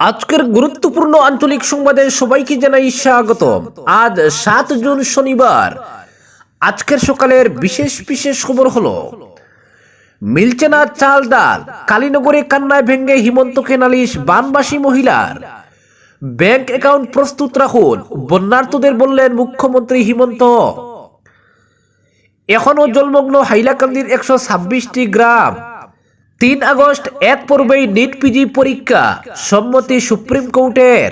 আজকের গুরুত্বপূর্ণ আঞ্চলিক সংবাদে সবাইকে জানাই স্বাগত আজ সাত জুন শনিবার। আজকের সকালের বিশেষ বিশেষ খবর হলো, মিলছে না চাল ডাল। কালীনগরে কান্নায় ভেঙ্গে হিমন্তকে নালিশ বানবাসী মহিলার। ব্যাংক অ্যাকাউন্ট প্রস্তুত রাখুন বন্যার্থদের বললেন মুখ্যমন্ত্রী হিমন্ত। এখনও জলমগ্ন হাইলাকান্দির একশো ছাব্বিশটি গ্রাম। তিন আগস্ট এক পর্বেই নিট পিজি পরীক্ষা, সম্মতি সুপ্রিম কোর্টের।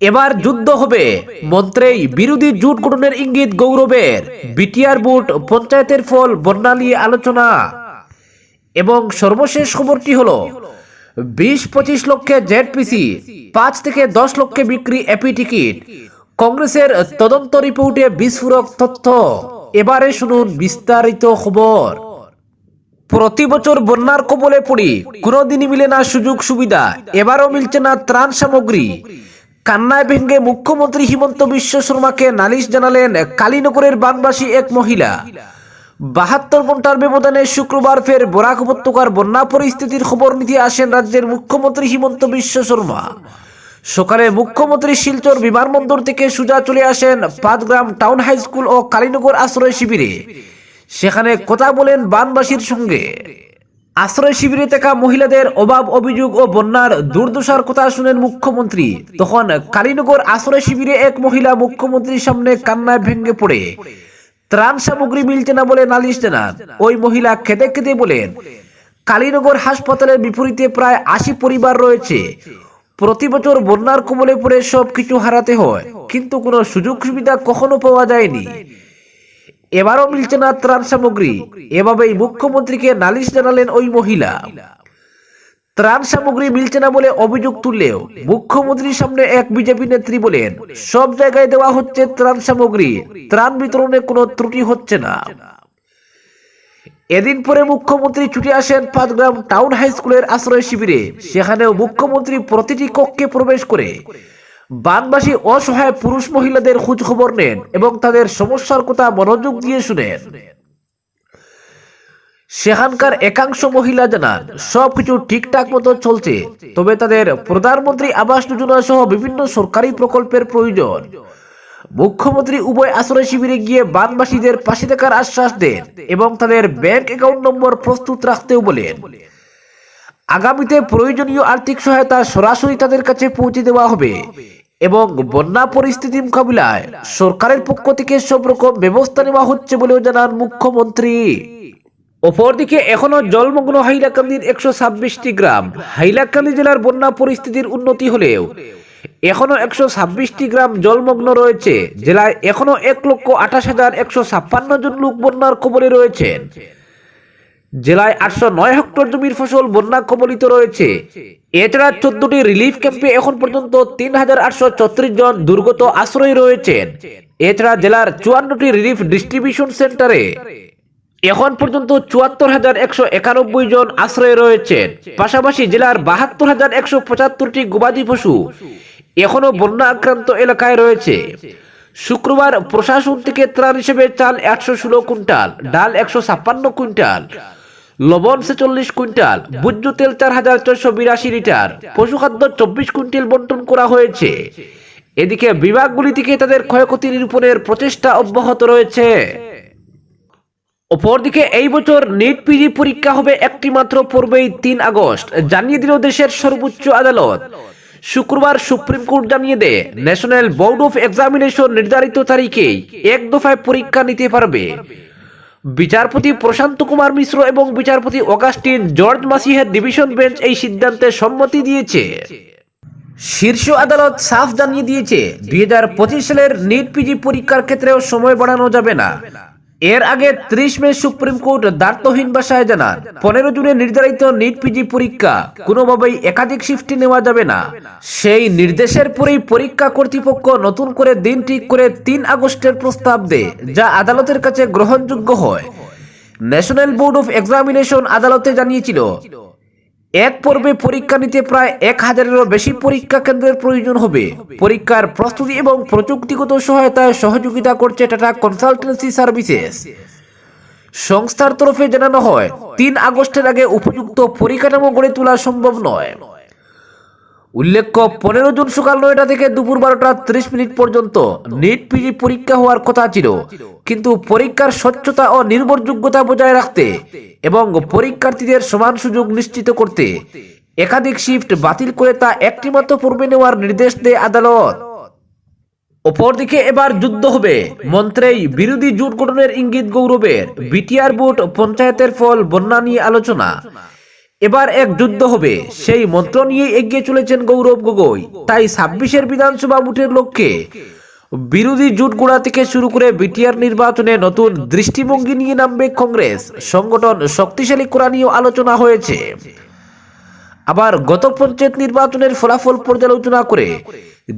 এবার যুদ্ধ হবে, মন্ত্রেই বিরোধী জোট গঠনের ইঙ্গিত গৌরবের। বিটিআর বুট, পঞ্চায়েতের ফল, বন্যা নিয়ে আলোচনা। এবং সর্বশেষ খবরটি হলো, বিশ পঁচিশ লক্ষে জেডপিসি, পাঁচ থেকে দশ লক্ষে বিক্রি এপি টিকিট। কংগ্রেসের তদন্ত রিপোর্টে বিস্ফোরক তথ্য। এবারে শুনুন বিস্তারিত খবর। প্রতি বছর বন্যার কবলে পড়ি, কোনোদিনই মিলে না সুযোগ সুবিধা, এবারও মিলছে না ত্রাণ সামগ্রী। কান্নায় ভেঙ্গে মুখ্যমন্ত্রী হিমন্ত বিশ্ব শর্মাকে নালিশ জানালেন কালীনগরের বানবাসী এক মহিলা। বাহাত্তর ঘণ্টার ব্যবধানে শুক্রবার ফের বরাক উপত্যকার বন্যা পরিস্থিতির খবর নিতে আসেন রাজ্যের মুখ্যমন্ত্রী হিমন্ত বিশ্ব শর্মা। সকালে মুখ্যমন্ত্রী শিলচর বিমানবন্দর থেকে সুজা চলে আসেন পাঁচগ্রাম টাউন হাই স্কুল ও কালীনগর আশ্রয় শিবিরে। সেখানে কথা বলেন বানবাসীর সঙ্গে। আশ্রয় শিবিরে থাকা মহিলাদের অভাব, অভিযোগ ও বন্যার দুর্দশার কথা শুনেন মুখ্যমন্ত্রী। তখন কালীনগর আশ্রয় শিবিরে এক মহিলা মুখ্যমন্ত্রীর সামনে কান্নায় ভেঙে পড়ে। ত্রাণ সামগ্রী মিলছে না বলে নালিশ জানান। ওই মহিলা খেতে খেতে বলেন, কালীনগর হাসপাতালের বিপরীতে প্রায় আশি পরিবার রয়েছে। প্রতি বছর বন্যার কবলে পড়ে সবকিছু হারাতে হয়। কিন্তু কোনো সুযোগ সুবিধা কখনো পাওয়া যায়নি। এবারও মিলছে না ত্রাণ সামগ্রী। এভাবেই মুখ্যমন্ত্রীকে নালিশ জানালেন ওই মহিলা। ত্রাণ সামগ্রী মিলছে না বলে অভিযোগ তুললেও মুখ্যমন্ত্রীর সামনে এক বিজেপি নেত্রী বলেন, সব জায়গায় দেওয়া হচ্ছে ত্রাণ সামগ্রী। ত্রাণ বিতরণে কোনো ত্রুটি হচ্ছে না। এদিন পরে মুখ্যমন্ত্রী ছুটে আসেন পাঁচগ্রাম টাউন হাই স্কুলের আশ্রয় শিবিরে। সেখানেও মুখ্যমন্ত্রী প্রতিটি কক্ষে প্রবেশ করে বানবাসী অসহায় পুরুষ মহিলাদের খোঁজ খবর নেন এবং তাদের সমস্যার কথা মনোযোগ দিয়ে শুনেন। সেখানকার একাংশ মহিলা জানান, সবকিছু ঠিকঠাক মতো চলছে, তবে তাদের প্রধানমন্ত্রী আবাস যোজনা সহ বিভিন্ন সরকারি প্রকল্পের প্রয়োজন। মুখ্যমন্ত্রী উভয় আশ্রয় শিবিরে গিয়ে বানবাসীদের পাশে থাকার আশ্বাস দেন এবং তাদের ব্যাংক অ্যাকাউন্ট নম্বর প্রস্তুত রাখতেও বলেন। আগামীতে প্রয়োজনীয় আর্থিক সহায়তা সরাসরি তাদের কাছে পৌঁছে দেওয়া হবে। এবং বন্যা পরিস্থিতি মোকাবিলায় সরকারের পক্ষ থেকে সব রকম ব্যবস্থা নেওয়া হচ্ছে বলেও জানান মুখ্যমন্ত্রী। অপরদিকে এখনও জলমগ্ন হাইলাকান্দির একশো ছাব্বিশটি গ্রাম, হাইলাকান্দি জেলার বন্যা পরিস্থিতির উন্নতি হলেও এখনও একশো ছাব্বিশটি গ্রাম জলমগ্ন রয়েছে। জেলায় এখনও এক লক্ষ আঠাশ হাজার একশো ছাপ্পান্ন জন লোক বন্যার কবলে রয়েছেন। জেলায় আটশো নয় হেক্টর জমির ফসল বন্যা কবলিত রয়েছে। এছাড়া চোদ্দটি রিলিফ ক্যাম্পে এখন পর্যন্ত তিন হাজার আটশো ছত্রিশ জন দুর্গত আশ্রয় রয়েছেন। এছাড়া জেলার চুয়ান্নটি রিলিফ ডিস্ট্রিবিউশন সেন্টারে এখন পর্যন্ত চুয়াত্তর হাজার একশো একানব্বই জন আশ্রয়ে রয়েছেন। পাশাপাশি জেলার বাহাত্তর হাজার একশো পঁচাত্তরটি গবাদি পশু এখনও বন্যা আক্রান্ত এলাকায় রয়েছে। শুক্রবার প্রশাসন থেকে ত্রাণ হিসেবে চাল একশো ষোলো কুইন্টাল, ডাল একশো ছাপ্পান্ন কুইন্টাল লবণ ছেচল্লিশ কুইন্টাল ভোজ্য তেল চার হাজার ছয়শো বিরাশি লিটার পশুখাদ্য চব্বিশ কুইন্টাল বন্টন করা হয়েছে। এদিকে বিভাগগুলি থেকে তাদের ক্ষয়ক্ষতি নিরূপণের প্রচেষ্টা অব্যাহত রয়েছে। অপরদিকে এই বছর নিট পিজি পরীক্ষা হবে একটি মাত্র পূর্বেই তিন আগস্ট জানিয়ে দিল দেশের সর্বোচ্চ আদালত। শুক্রবার সুপ্রিম কোর্ট জানিয়ে দেয় ন্যাশনাল বোর্ড অফ এক্সামিনেশন নির্ধারিত তারিখেই এক দফায় পরীক্ষা নিতে পারবে। বিচারপতি প্রশান্ত কুমার মিশ্র এবং বিচারপতি অগাস্টিন জর্জ মাসিহের ডিভিশন বেঞ্চ এই সিদ্ধান্তে সম্মতি দিয়েছে। শীর্ষ আদালত সাফ জানিয়ে দিয়েছে, দুই হাজার পঁচিশ সালের নিট পিজি পরীক্ষার ক্ষেত্রেও সময় বাড়ানো যাবে না। এর আগে ত্রিশ মে সুপ্রিম কোর্ট দ্বার্থহীন ভাষায় জানান, পনেরো জুনে নির্ধারিত নিট পিজি পরীক্ষা কোনোভাবেই একাধিক শিফটে নেওয়া যাবে না। সেই নির্দেশের পরেই পরীক্ষা কর্তৃপক্ষ নতুন করে দিন ঠিক করে তিন আগস্টের প্রস্তাব দেয়, যা আদালতের কাছে গ্রহণযোগ্য হয়। ন্যাশনাল বোর্ড অফ এক্সামিনেশন আদালতে জানিয়েছিল এক পর্বে পরীক্ষা নিতে প্রায় এক হাজারেরও বেশি পরীক্ষা কেন্দ্রের প্রয়োজন হবে। পরীক্ষার প্রস্তুতি এবং প্রযুক্তিগত সহায়তায় সহযোগিতা করছে টাটা কনসালটেন্সি সার্ভিসেস। সংস্থার তরফে জানানো হয়, তিন আগস্টের আগে উপযুক্ত পরিকাঠামো গড়ে তোলা সম্ভব নয়। উল্লেখ্য, পনেরো জুন সকাল নয়টা থেকে দুপুর বারোটা ত্রিশ মিনিট পর্যন্ত নিট পিজি পরীক্ষা হওয়ার কথা ছিল। কিন্তু পরীক্ষার স্বচ্ছতা ও নির্ভরযোগ্যতা বজায় রাখতে এবং পরীক্ষার্থীদের সমান সুযোগ নিশ্চিত করতে একাধিক শিফট বাতিল করে তা একটিমাত্র পূর্বে নেওয়ার নির্দেশ দেয় আদালত। অপরদিকে এবার যুদ্ধ হবে। মন্ত্রেই বিরোধী জোট গঠনের ইঙ্গিত গৌরবের বিটিআর বুট পঞ্চায়েতের ফল বন্যা নিয়ে আলোচনা। এবার এক যুদ্ধ হবে। সেই মন্ত্র নিয়ে এগিয়ে চলেছেন গৌরব গগৈ। তাই ছাব্বিশের বিধানসভা বুটের লক্ষ্যে বিরোধী জোট গোড়া থেকে শুরু করে বিটিআর নির্বাচনে নতুন দৃষ্টিভঙ্গি নিয়ে নামবে কংগ্রেস। সংগঠন শক্তিশালী করা নিয়েও আলোচনা হয়েছে। আবার গত পঞ্চায়েত নির্বাচনের ফলাফল পর্যালোচনা করে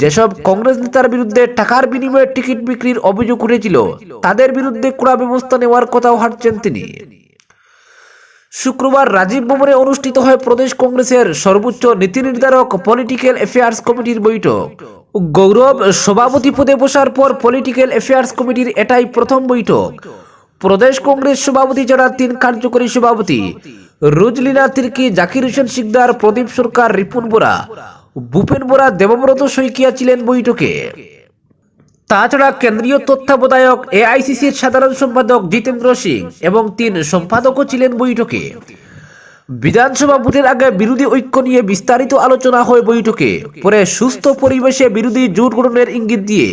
যেসব কংগ্রেস নেতার বিরুদ্ধে টাকার বিনিময়ে টিকিট বিক্রির অভিযোগ উঠেছিল, তাদের বিরুদ্ধে কড়া ব্যবস্থা নেওয়ার কথাও হাঁটছেন তিনি। শুক্রবার রাজীব ভবনে অনুষ্ঠিত হয় প্রদেশ কংগ্রেসের সর্বোচ্চ নীতি নির্ধারক পলিটিক্যাল অ্যাফেয়ার্স কমিটির বৈঠক। গৌরব, সভাপতি পদে বসার পর পলিটিক্যাল অ্যাফেয়ার্স কমিটির এটাই প্রথম বৈঠক। প্রদেশ কংগ্রেস সভাপতি ছাড়া তিন কার্যকরী সভাপতি, রুজলিনা তির্কি, জাকির হোসেন সিকদার প্রদীপ সরকার, রিপুন বোরা, ভূপেন বোরা, দেবব্রত শইকিয়া ছিলেন বৈঠকে। তাছাড়া কেন্দ্রীয় তত্ত্বাবধায়ক এআইসিসির সাধারণ সম্পাদক জিতেন্দ্র সিং এবং তিন সম্পাদকও ছিলেন বৈঠকে। বিধানসভা ভোটের আগে বিরোধী ঐক্য নিয়ে বিস্তারিত আলোচনা হয় বৈঠকে। পরে সুস্থ পরিবেশে বিরোধী জোট গঠনের ইঙ্গিত দিয়ে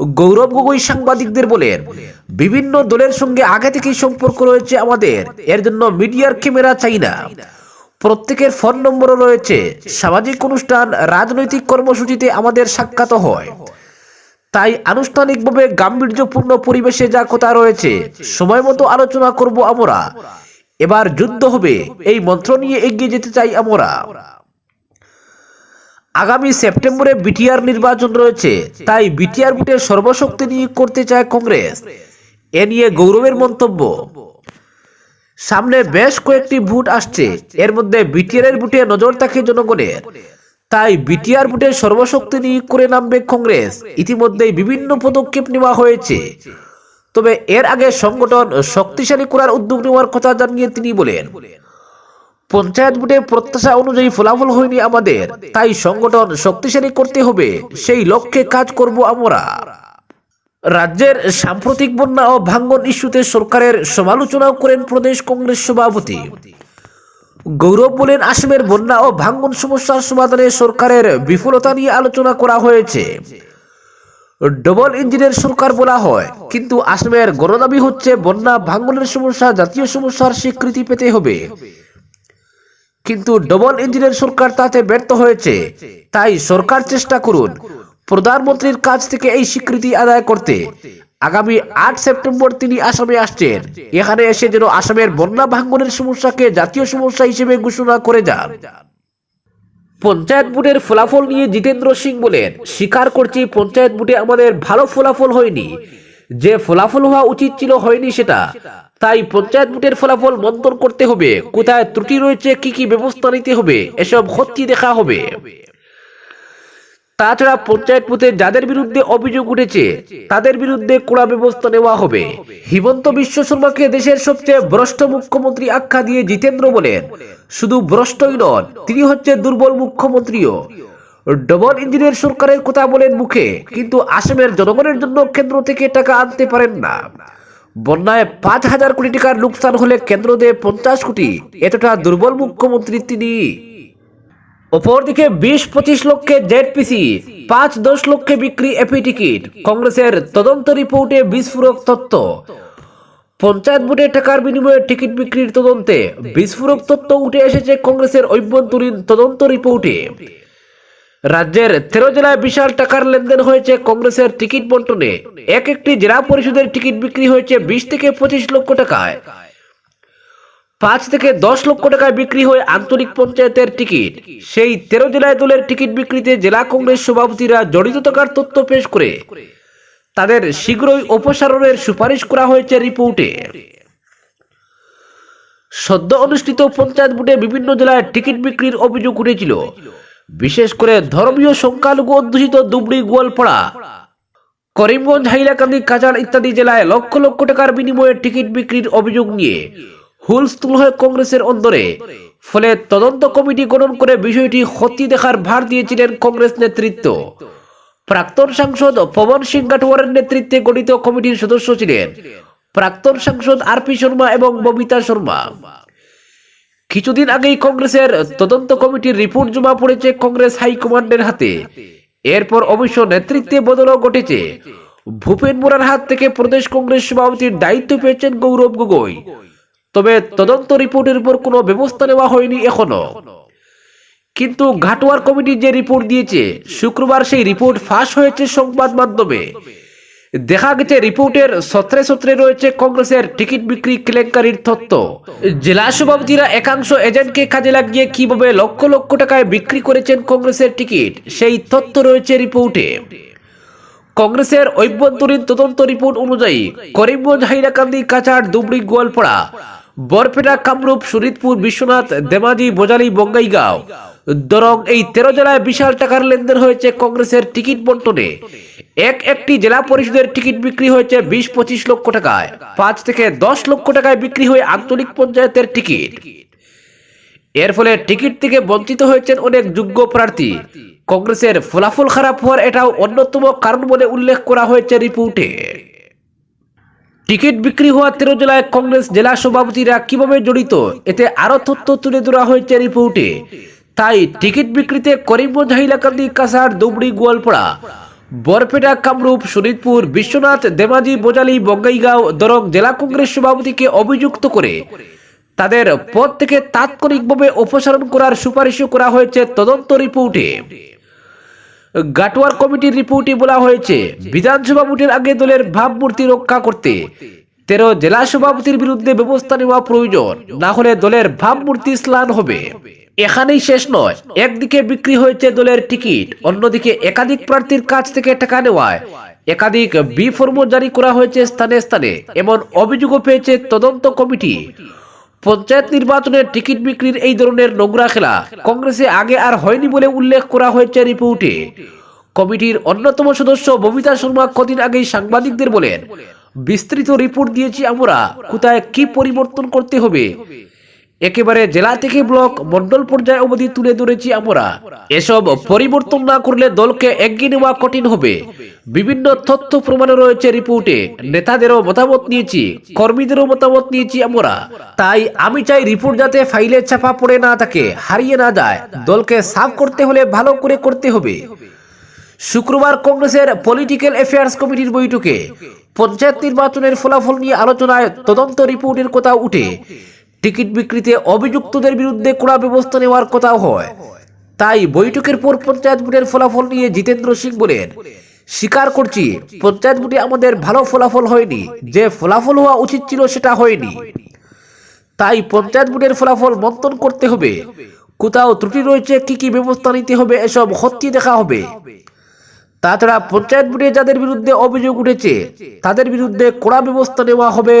গৌরব গগৈ সাংবাদিকদের বলেন, বিভিন্ন দলের সঙ্গে আগে থেকেই সম্পর্ক রয়েছে আমাদের, এর জন্য মিডিয়ার ক্যামেরা চাই না। প্রত্যেকের ফোন নম্বরও রয়েছে। সামাজিক অনুষ্ঠান, রাজনৈতিক কর্মসূচিতে আমাদের সাক্ষাৎ হয়। তাই আনুষ্ঠানিকভাবে গাম্ভীর্যপূর্ণ পরিবেশে যা কথা রয়েছে, সময় মতো আলোচনা করব আমরা। এবার যুদ্ধ হবে। এই মন্ত্র নিয়ে এগিয়ে যেতে চাই আমরা। আগামী সেপ্টেম্বরে বিটিআর নির্বাচন রয়েছে, তাই বিটিআর ভোটের সর্বশক্তি নিয়ে করতে চায় কংগ্রেস। এ নিয়ে গৌরবের মন্তব্য। সামনে বেশ কয়েকটি ভোট আসছে, এর মধ্যে বিটিআর এর ভোটে নজর থাকে জনগণের। তাই বিটিআর ভোটে সর্বশক্তি নিয়োগ করে নামবে কংগ্রেস। ইতিমধ্যেই বিভিন্ন পদক্ষেপ নেওয়া হয়েছে। তবে এর আগে সংগঠন শক্তিশালী করার উদ্যোগ নেওয়ার কথা জানিয়ে তিনি বলেন, পঞ্চায়েত ভোটে প্রত্যাশা অনুযায়ী ফলাফল হয়নি আমাদের, তাই সংগঠন শক্তিশালী করতে হবে, সেই লক্ষ্যে কাজ করব আমরা। রাজ্যের সাম্প্রতিক বন্যা ও ভাঙ্গন ইস্যুতে সরকারের সমালোচনাও করেন প্রদেশ কংগ্রেস সভাপতি। গৌরব বলেন, আসামের বন্যা ও ভাঙ্গন সমস্যার সমাধানে সরকারের বিফলতা নিয়ে আলোচনা করা হয়েছে। ডবল ইঞ্জিনের সরকার বলা হয়। কিন্তু আসামের গণদাবি হচ্ছে বন্যা ভাঙ্গনের সমস্যা, জাতীয় সমস্যার স্বীকৃতি পেতে হবে। কিন্তু ডবল ইঞ্জিনের সরকার তাতে ব্যর্থ হয়েছে। তাই সরকার চেষ্টা করুন প্রধানমন্ত্রীর কাছ থেকে এই স্বীকৃতি আদায় করতে। আগামী আট সেপ্টেম্বর তিনি আসামে আসছেন। এখানে এসে যেন আসামের বন্যা ভাঙ্গনের সমস্যাকে জাতীয় সমস্যা হিসেবে ঘোষণা করে যান। পঞ্চায়েত বুটের ফলাফল নিয়ে জিতেন্দ্র সিং বলেন, স্বীকার করছি পঞ্চায়েত বুটে আমাদের ভালো ফলাফল হয়নি। যে ফলাফল হওয়া উচিত ছিল হয়নি সেটা। তাই পঞ্চায়েত বুটের ফলাফল মন্তন করতে হবে। কোথায় ত্রুটি রয়েছে, কি কি ব্যবস্থা নিতে হবে, এসব হচ্ছে দেখা হবে। তাছাড়া পঞ্চায়েত ভোটে যাদের বিরুদ্ধে অভিযোগ উঠেছে, তাদের বিরুদ্ধে কড়া ব্যবস্থা নেওয়া হবে। হিমন্ত বিশ্ব শর্মাকে দেশের সবচেয়ে ভ্রষ্ট মুখ্যমন্ত্রী আখ্যা দিয়ে জিতেন্দ্র বলেন, শুধু ভ্রষ্টই নন, তিনি হচ্ছে দুর্বল মুখ্যমন্ত্রীও। ডবল ইঞ্জিনের সরকারের কথা বলেন মুখে, কিন্তু আসামের জনগণের জন্য কেন্দ্র থেকে টাকা আনতে পারেন না। বন্যায় পাঁচ হাজার কোটি টাকার লোকসান হলে কেন্দ্র দেয় পঞ্চাশ কোটি, এতটা দুর্বল মুখ্যমন্ত্রী তিনি। অপরদিকে বিশ পঁচিশ লক্ষে জেডপিসি পাঁচ দশ লক্ষে বিক্রি এপি টিকিট। কংগ্রেসের তদন্ত রিপোর্টে বিস্ফোরক তথ্য পঞ্চায়েত ভোটে টাকার বিনিময়ে টিকিট বিক্রির তদন্তে বিস্ফোরক তথ্য উঠে এসেছে কংগ্রেসের অভ্যন্তরীণ তদন্ত রিপোর্টে। রাজ্যের তেরো জেলায় বিশাল টাকার লেনদেন হয়েছে কংগ্রেসের টিকিট বন্টনে। এক একটি জেলা পরিষদের টিকিট বিক্রি হয়েছে বিশ থেকে পঁচিশ লক্ষ টাকায়। পাঁচ থেকে দশ লক্ষ টাকায় বিক্রি হয় আঞ্চলিক পঞ্চায়েতের টিকিট। সেই তেরো জেলায় দলের টিকিট বিক্রিতে জেলা কংগ্রেস সভাপতিরা জড়িত থাকার তথ্য পেশ করে। তাদের শীঘ্রই অপসারণের সুপারিশ করা হয়েছে রিপোর্টে। সদ্য অনুষ্ঠিত পঞ্চায়েত ভোটে বিভিন্ন জেলায় টিকিট বিক্রির অভিযোগ উঠেছিল। বিশেষ করে ধর্মীয় সংখ্যালঘু অধ্যুষিত দুবড়ি, গোয়ালপাড়া, করিমগঞ্জ, হাইলাকান্দি কাজার ইত্যাদি জেলায় লক্ষ লক্ষ টাকার বিনিময়ে টিকিট বিক্রির অভিযোগ নিয়ে হুলস্থুল হয় কংগ্রেসের অন্দরে। ফলে তদন্ত কমিটি গঠন করে বিষয়টি খতিয়ে দেখার ভার দিয়েছিলেন কংগ্রেস নেতৃত্ব। প্রাক্তন সাংসদ পবন সিং গাটোয়ারের নেতৃত্বে গঠিত কমিটির সদস্য ছিলেন প্রাক্তন সাংসদ আর পি শর্মা এবং ববিতা শর্মা। কিছুদিন আগেই কংগ্রেসের তদন্ত কমিটির রিপোর্ট জমা পড়েছে কংগ্রেস হাইকমান্ডের হাতে। এরপর অবশ্য নেতৃত্বে বদলও ঘটেছে। ভূপেন মোরার হাত থেকে প্রদেশ কংগ্রেস সভাপতির দায়িত্ব পেয়েছেন গৌরব গগৈ। তবে তদন্ত রিপোর্টের উপর কোনো ব্যবস্থা নেওয়া হয়নি এখনও। কিন্তু ঘাটোয়ার কমিটি যে রিপোর্ট দিয়েছে, শুক্রবার সেই রিপোর্ট ফাঁস হয়েছে সংবাদ মাধ্যমে। দেখা গেছে রিপোর্টের সত্রে সত্রে রয়েছে কংগ্রেসের টিকিট বিক্রি কেলেঙ্কারির তথ্য। জেলা সভাপতিরা একাংশ এজেন্টকে কাজে লাগিয়ে কীভাবে লক্ষ লক্ষ টাকায় বিক্রি করেছেন কংগ্রেসের টিকিট, সেই তথ্য রয়েছে রিপোর্টে। কংগ্রেসের অভ্যন্তরীণ তদন্ত রিপোর্ট অনুযায়ী করিমগঞ্জ, হাইলাকান্দি, কাছাড় দুবড়ি গোয়ালপাড়া বরপেটা, কামরূপ শরীদপুর বিশ্বনাথ দেমাজি বোজালি বঙ্গাইগাঁও। দরং এই তেরো জেলায় বিশাল টাকার লেনদেন হয়েছে কংগ্রেসের টিকিট বন্টনে। এক একটি জেলা পরিষদের টিকিট বিক্রি হয়েছে বিশ পঁচিশ লক্ষ টাকায়। পাঁচ থেকে দশ লক্ষ টাকায় বিক্রি হয়ে আঞ্চলিক পঞ্চায়েতের টিকিট। এর ফলে টিকিট থেকে বঞ্চিত হয়েছেন অনেক যোগ্য প্রার্থী। কংগ্রেসের ফলাফল খারাপ হওয়ার এটাও অন্যতম কারণ বলে উল্লেখ করা হয়েছে রিপোর্টে। টিকিট বিক্রি হওয়া তেরো জেলায় কংগ্রেস জেলা সভাপতিরা কীভাবে জড়িত? এতে আরও তথ্য তুলে ধরা হয়েছে রিপোর্টে। তাই টিকিট বিক্রিতে করিমগঞ্জ, হাইলাকান্দি, কাছাড় দুবড়ি গোয়ালপাড়া, বরপেটা, কামরূপ শরীদপুর বিশ্বনাথ দেমাজি বোজালি, বঙ্গাইগাঁও, দরং জেলা কংগ্রেস সভাপতিকে অভিযুক্ত করে তাদের পদ থেকে তাৎক্ষণিকভাবে অপসারণ করার সুপারিশও করা হয়েছে তদন্ত রিপোর্টে। গাটোয়ার কমিটির রিপোর্টে বলা হয়েছে, বিধানসভা ভোটের আগে দলের ভাবমূর্তি রক্ষা করতে তেরো জেলা সভাপতির বিরুদ্ধে ব্যবস্থা নেওয়া প্রয়োজন, না হলে দলের ভাবমূর্তি স্নান হবে। এখানেই শেষ নয়, একদিকে বিক্রি হয়েছে দলের টিকিট, অন্যদিকে একাধিক প্রার্থীর কাছ থেকে টাকা নেওয়ায়। একাধিক বি ফর্ম জারি করা হয়েছে স্থানে স্থানে, এমন অভিযোগও পেয়েছে তদন্ত কমিটি। পঞ্চায়েত নির্বাচনের টিকিট বিক্রির এই ধরনের নোংরা খেলা কংগ্রেসে আগে আর হয়নি বলে উল্লেখ করা হয়েছে রিপোর্টে। কমিটির অন্যতম সদস্য ববিতা শর্মা কদিন আগেই সাংবাদিকদের বলেন, বিস্তৃত রিপোর্ট দিয়েছি আমরা, কোথায় কি পরিবর্তন করতে হবে? একেবারে জেলা থেকে ব্লক মন্ডল পর্যায়ে অবধি তুলে ধরেছি আমরা। এসব পরিবর্তন না করলে দলকে এগিয়ে নেওয়া কঠিন হবে। বিভিন্ন তথ্য প্রমাণ রয়েছে রিপোর্টে। নেতাদেরও মতামত নিয়েছি, কর্মীদেরও মতামত নিয়েছি আমরা। তাই আমি চাই রিপোর্ট যাতে ফাইলে ছাপা পড়ে না থাকে, হারিয়ে না যায়। দলকে সাফ করতে হলে ভালো করে করতে হবে। শুক্রবার কংগ্রেসের পলিটিক্যাল অ্যাফেয়ার্স কমিটির বৈঠকে পঞ্চায়েত নির্বাচনের ফলাফল নিয়ে আলোচনায় তদন্ত রিপোর্টের কথা উঠে। টিকিট বিক্রিতে অভিযুক্তদের বিরুদ্ধে কড়া ব্যবস্থা নেওয়ার কথাও হয়। তাই বৈঠকের পর পঞ্চায়েত ভোটের ফলাফল নিয়ে জিতেন্দ্র সিং বলেন, স্বীকার করছি, পঞ্চায়েত ভোটে আমাদের ভালো ফলাফল হয়নি। যে ফলাফল হওয়া উচিত ছিল সেটা হয়নি। তাই পঞ্চায়েত ভোটের ফলাফল মন্থন করতে হবে। কোথাও ত্রুটি রয়েছে, কি কি ব্যবস্থা নিতে হবে, এসব খতিয়ে দেখা হবে। তাছাড়া পঞ্চায়েত বোর্ডে যাদের বিরুদ্ধে অভিযোগ উঠেছে, তাদের বিরুদ্ধে কড়া ব্যবস্থা নেওয়া হবে।